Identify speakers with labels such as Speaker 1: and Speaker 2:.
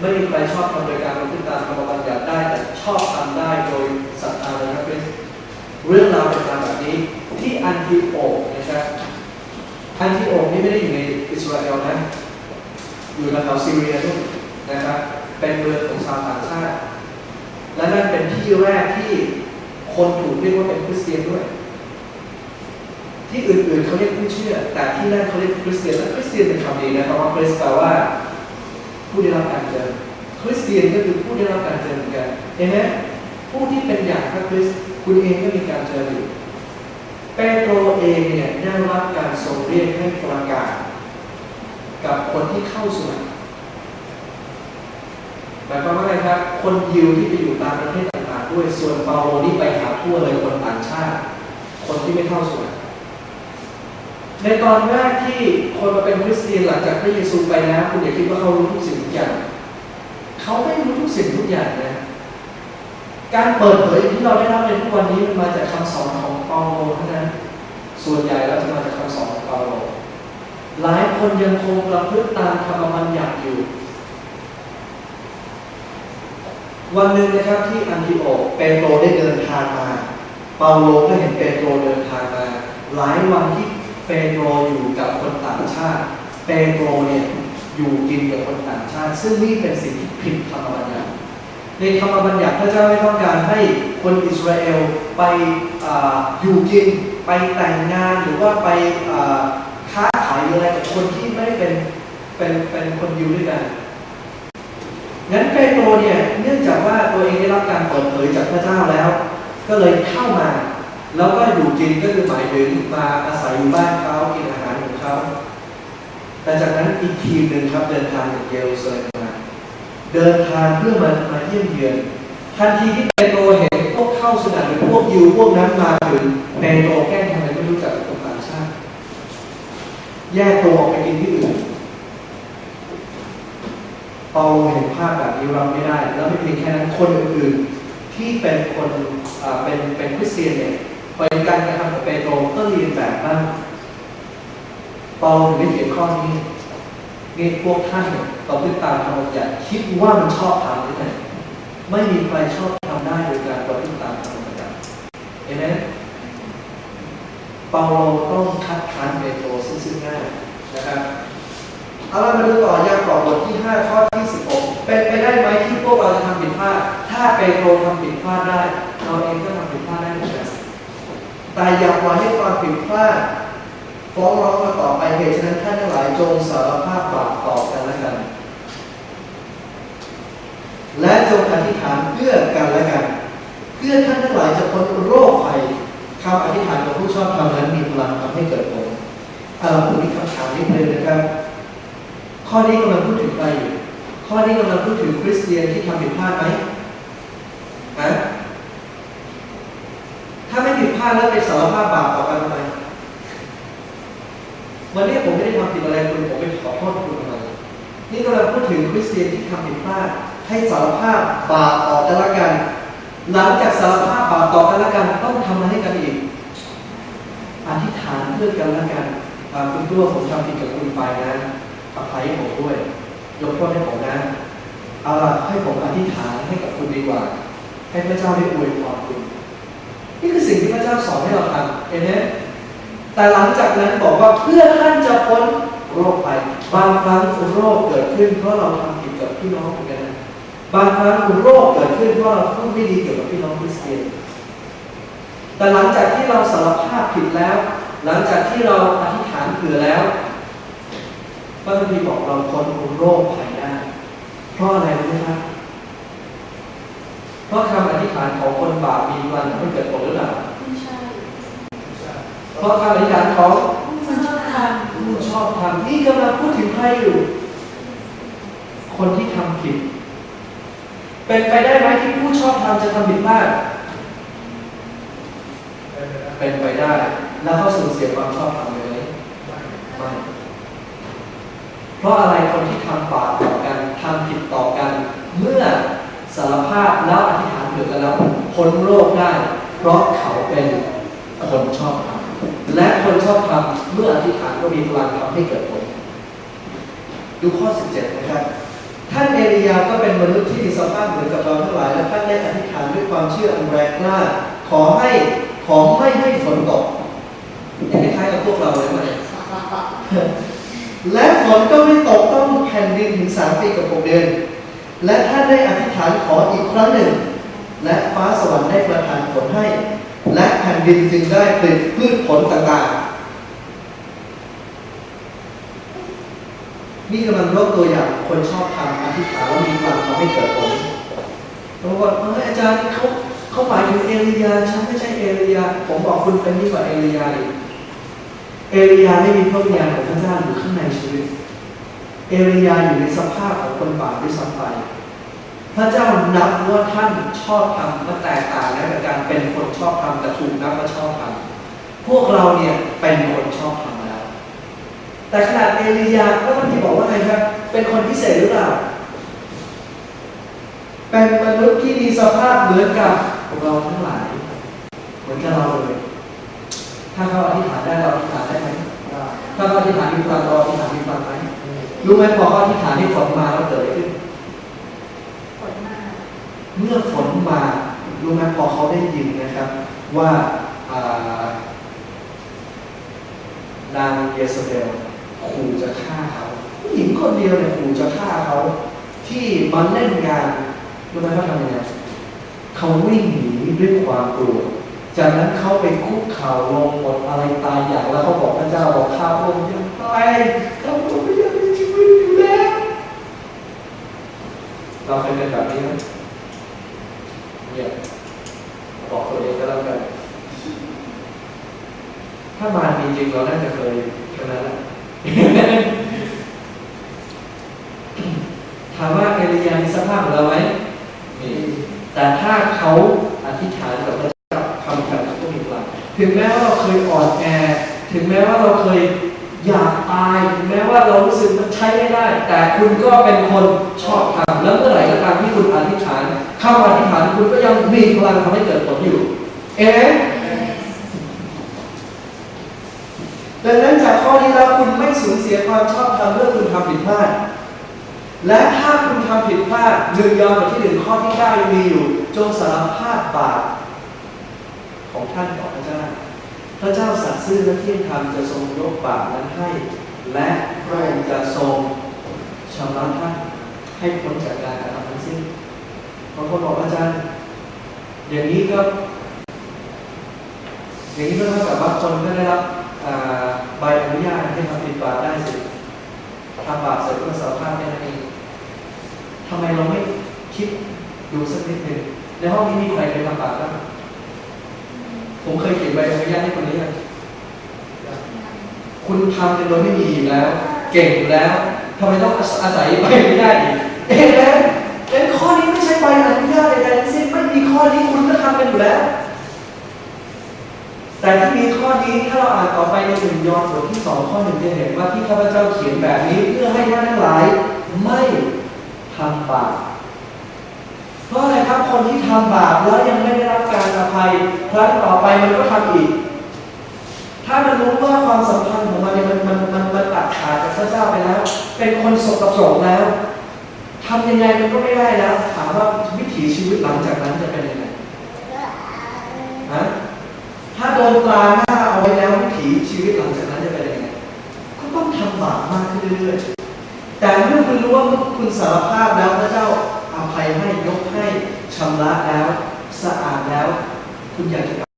Speaker 1: ไม่มีใครชอบทำโดยการบันทึกตามธรรมบัญญัติได้ แต่ชอบทำได้โดยศรัทธาในพระคริสต์เรื่องราวเป็นมาแบบนี้ที่อันทิโอกนะครับอันทิโอกนี่ไม่ได้อยู่ในอิสราเอลนะ อยู่ในแถวซีเรียนู่นนะครับเป็นเมืองของชาวต่างชาติ และนั่นเป็นที่แรกที่คนถูกเรียกว่าเป็นคริสเตียนด้วย ที่อื่นๆเขาเรียกผู้เชื่อ แต่ที่นั่นเขาเรียกคริสเตียนและคริสเตียนเป็นคำดีนะครับว่าคริสแปลว่า ผู้ได้รับการเจิมคริสเตียนก็คือผู้ได้รับการเจิมเหมือนกันเห็นไหมผู้ที่เป็นอย่างพระคริสต์คุณเองก็มีการเจิมอยู่เปโตรเองเนี่ยได้รับการทรงเรียกให้ประกาศกับคนที่เข้าสวนหมายความว่าไงครับ คนยิวที่ไปอยู่ตามประเทศต่างๆด้วย ส่วนเปาโลนี่ไปหาทั่วเลยคนต่างชาติ คนที่ไม่เข้าสวน ในตอนแรกที่คนมาเป็นคริสเตียนหลังจากพระเยซูไปแล้วคุณอย่าคิดว่าเขารู้ทุกสิ่งทุกอย่างเขาไม่รู้ทุกสิ่งทุกอย่างนะการเปิดเผยที่เราได้รับในทุกวันนี้มันมาจากคำสอนของเปาโลเท่านั้นส่วนใหญ่แล้วจะมาจากคำสอนของเปาโลหลายคนยังคงประพฤติตามธรรมบัญญัติอยู่ วันหนึ่งนะครับที่อันทิโอกเปโตรได้เดินทางมา เปาโลก็เห็นเปโตรเดินทางมา หลายวันที่ เปโตรอยู่กับคนต่างชาติ เปโตรเนี่ยอยู่กินกับคนต่างชาติ ซึ่งนี่เป็นสิ่งที่ผิดธรรมบัญญัติในธรรมบัญญัติพระเจ้าไม่ต้องการให้คนอิสราเอลไปออยู่กินไปแต่งงานหรือว่าไปค้าขายออะไรกับคนที่ไม่ได้เป็นเป็นเป็นคนยิวด้วยกันงั้นเปโตรเนี่ยเนื่องจากว่าตัวเองได้รับการเปิดเผยจากพระเจ้าแล้ว ก็เลยเข้ามา แล้วก็อยู่กินก็คือหมายถึงมาอาศัยอยู่บ้านเขากินอาหารของเขาแต่จากนั้นอีกทีมหนึ่งครับเดินทางจากเยรูซาเล็มมาเดินทางเพื่อมามาเยี่ยมเยือนทันทีที่เปโตรเห็นพวกเข้าสนามหรือพวกยิวพวกนั้นมาถึงเปโตรแกล้งทำไมไม่รู้จักกับคนต่างชาติแยกตัวออกไปกินที่อื่นเปาเห็นภาพแบบนี้รับไม่ได้ แล้วไม่เพียงแค่นั้นคนอื่นๆที่เป็นคนเป็นเป็นคริสเตียนเนี่ย เป็นการกระทำของเปโตรก็เรียนแบบบ้างเปาโลถึงได้เขียนข้อนี้นี่พวกท่านเนี่ยต่อพฤติตามธรรมบัญญัติคิดว่ามันชอบทำหรือไงไม่มีใครชอบทำได้โดยการต่อพฤติตามธรรมบัญญัติเห็นไหมเปาโลต้องคัดค้านเปโตรซึ่งซึ่งหน้านะครับเอาล่ะมาดูต่อยากอบบทที่ 5 ข้อที่ 16 เป็นไปได้ไหมที่พวกเราจะทำผิดพลาด ถ้าเปโตรทำผิดพลาดได้ เราเองก็ทำผิดพลาดได้เหมือนกัน แต่อย่าปล่อยให้ความผิดพลาดฟ้องร้องมาต่อไปเหตุฉะนั้นท่านทั้งหลายจงสารภาพบาปต่อกันและกัน และจงอธิษฐานเพื่อกันและกัน เพื่อท่านทั้งหลายจะพ้นโรคภัยคำอธิษฐานของผู้ชอบธรรมนั้นมีพลังทำให้เกิดผลเอาล่ะผมมีคำถามนิดนึงนะครับ ข้อนี้กำลังพูดถึงใครอยู่ข้อนี้กำลังพูดถึงคริสเตียนที่ทำผิดพลาดไหมฮะาไม่ผิดพลาแล้วไปสารภาพบาปต่อกันทำไมวันนี้ผมไม่ได้ทำผิดอะไรคุณผมไปขอโทษคุณทำไมนี่กำลังพูดถึงคริสเตียนที่ทำผิดพลาดให้สารภาพบาปต่อกันละกัน หลังจากสารภาพบาปต่อกันละกันต้องทำอะไรให้กันอีกอธิษฐานเพื่อกันละกันคุณรู้ว่าผมทำผิดกับคุณไปนะอภัยให้ผมด้วย ยกโทษให้ผมนะ เอาล่ะให้ผมอธิษฐานให้กับคุณดีกว่า ให้พระเจ้าได้อวยพรคุณ นี่คือสิ่งที่พระ เจ้าสอนให้เราทำเห็นไหมแต่หลังจากนั้นบอกว่าเพื่อท่านจะพ้นโรคภัยบางครั้งโรคเกิดขึ้นเพราะเราทำผิดกับพี่น้องเหมือนกันนะบางครั้งโรคเกิดขึ้นเพราะเราพูดไม่ดีเกี่ยวกับพี่น้องคริสเตียนแต่หลังจากที่เราสารภาพผิดแล้ว หลังจากที่เราอธิษฐานเผื่อแล้วพระคัมภีร์บอกเราพ้นโรคภัยได้เพราะอะไรรู้ไหมครับเพราะคำอธิษฐานของคนบาปมีพลังทำให้เกิดผลหรือเปล่า เพราะคำอธิษฐานของ
Speaker 2: มันชอบท
Speaker 1: ผู้ชอบทำนี่กำลังพูดถึงใครอยู่ คนที่ทำผิด เป็นไปได้ไหมที่ผู้ชอบทำจะทำผิดพลาดเป็นไปได้ แล้วเขาสูญเสียความชอบธรรมไปไหมไม่เพราะอะไรคนที่ทำบาปต่อกันทำผิดต่อกัน เมื่อสารภาพแล้วอธิษฐานเผื่อกันแล้วพ้นโรคได้ เพราะเขาเป็นคนชอบธรรมและคนชอบธรรมเมื่ออธิษฐานก็มีพลังทำให้เกิดผลดูข้อ 17 นะครับ ท่านเอลียาก็มนุษย์ที่มีสภาพเหมือนกับเราทั้งหลายและท่านได้อธิษฐานด้วยความเชื่ออันแรงกล้า ขอให้ขอไม่ให้ฝนตกอย่างคล้ายๆกับพวกเราเลยไหมและฝนก็ไม่ตกต้องแผ่นดินถึงสามปีกับหกเดือน และท่านได้อธิษฐานขออีกครั้งหนึ่ง และฟ้าสวรรค์ได้ประทานฝนให้ และแผ่นดินจึงได้ผลิตพืชผลต่างๆ นี่กำลังยกตัวอย่างคนชอบทำอธิษฐานแล้วมีพลังทำให้เกิดผลบางคนเฮ้ยอาจารย์เขาเขาหมายถึงเอลียาฉันไม่ใช่เอลียา ผมบอกคุณเป็นยิ่กว่าเอลียาอีกเอลียาไม่มีพระวิญญาณของพระเจ้าอยู่ข้างในชีวิต เอลียาอยู่ในสภาพของคนบาปด้วยซ้ำไป พระเจ้านับว่าท่านชอบทำมันแตกต่างนะกับการเป็นคนชอบทำแต่ถูกนับว่าชอบทำพวกเราเนี่ยเป็นคนชอบทำแล้ว แต่ขนาดเอลียาก็มันที่บอกว่าไงครับ เป็นคนพิเศษหรือเปล่า เป็นมนุษย์ที่มีสภาพเหมือนกับเราทั้งหลาย เหมือนกับเราเลย ถ้าเขาอธิษฐานได้เราอธิษฐานได้ไหมถ้าเขาอธิษฐานมีพลังเราอธิษฐานมีพลังไหมรู้ไหมพอเขาอธิษฐานที่ฝนมาแล้วเกิดอะไรขึ้น
Speaker 2: มื่
Speaker 1: อฝนมารู้ไหมพอเขาได้ยินนะครับ ว่าานางเยซาเบลขู่จะฆ่าเขาผู้หญิงคนเดียวเนี่ยขู่จะฆ่าเขาที่มาเล่นงานรู้ไหมเขาทำยังไงเขาวิ่งหนีด้วยความกลัวจากนั้นเขาไปคุกเข่าลงหมดอะไรตายอย่างแล้วเขาบอกพระเจ้าบอกข้าพระองค์ยังตายข้าพระองค์ยังมีชีวิตอยู่แล้วเราเคยเป็นแบบนี้ไหมเนี่ยบอกตัวเองก็แล้วกัน ถ้ามา จริงๆเราน่าจะเคยแค่นั้นแหละถามว่าเอลียามีสภาพของเราไหมมีแต่ถ้าเขาอธิษฐานกับพระเจ้าทำกันเขาก็มีพลังถึงแม้ว่าเราเคยอ่อนแอ ถึงแม้ว่าเราเคยอยากตายถึงแม้ว่าเรารู้สึกมันใช้ไม่ได้ แต่คุณก็เป็นคนชอบทำแล้วเมื่อไหร่ก็ตามที่คุณอธิษฐาน เข้ามาอธิษฐานคุณก็ยังมีพลังทำให้เกิดผลอยู่ เอ๊ะ ดังนั้นจากข้อนี้แล้วคุณไม่สูญเสียความชอบธรรมเมื่อคุณทำผิดพลาด และถ้าคุณทำผิดพลาดหนึ่งยอห์นบทที่หนึ่งข้อที่เก้ามีอยู่ จงสารภาพบาปของท่านต่อพระเจ้า พระเจ้าสัตย์ซื่อและเที่ยงธรรมจะทรงยกบาปนั้นให้ และพระองค์จะทรงชำระท่านให้พ้นจากการกระทำทั้งสิ้นบางคนบอกอาจารย์ อย่างนี้ก็ อย่างนี้ก็เท่ากับว่าคนก็ได้รับ ใบอนุญาตให้ทำผิดบาปได้สิทำบาปเสร็จก็สารภาพแค่นั้นเองทำไมเราไม่คิดดูสักนิดหนึ่งในห้องนี้มีใครเคยทำบาปบ้างผมเคยเขียนใบอนุญาตให้คนนี้เลยคุณทำเป็นโดยไม่มีแล้ว เก่งแล้วทำไมต้องอาศัยใบอนุญาตอีกเอ๊ะแล้วเป็นข้อนี้ไม่ใช่ใบอนุญาตใดๆทั้งสิ้นไม่มีข้อนี้คุณก็ทำกันอยู่แล้ว แต่ที่มีข้อนี้ถ้าเราอ่าน ต่อไปในหนึ่งยอห์นบทที่สองข้อหนึ่งจะเห็นว่าที่ข้าพเจ้าเขียนแบบนี้เพื่อให้ท่านทั้งหลายไม่ทำบาปเพราะอะไรครับคนที่ทำบาปแล้วยังไม่ได้รับการอภัยครั้งต่อไปมันก็ทำอีก ถ้ามันรู้ว่าความสัมพันธ์ของมันเนี่ยมันมันมันมันตัดขาดจากพระเจ้าไปแล้ว เป็นคนสกปรกแล้วทำยังไงมันก็ไม่ได้แล้ว ถามว่าวิถีชีวิตหลังจากนั้นจะเป็นยังไงฮะถ้าโดนตราหน้า มากขึ้นเรื่อยๆ แต่เมื่อคุณรู้ว่าคุณสารภาพแล้วพระเจ้าอภัยให้ยกให้ชำระแล้ว สะอาดแล้ว คุณอยากจะ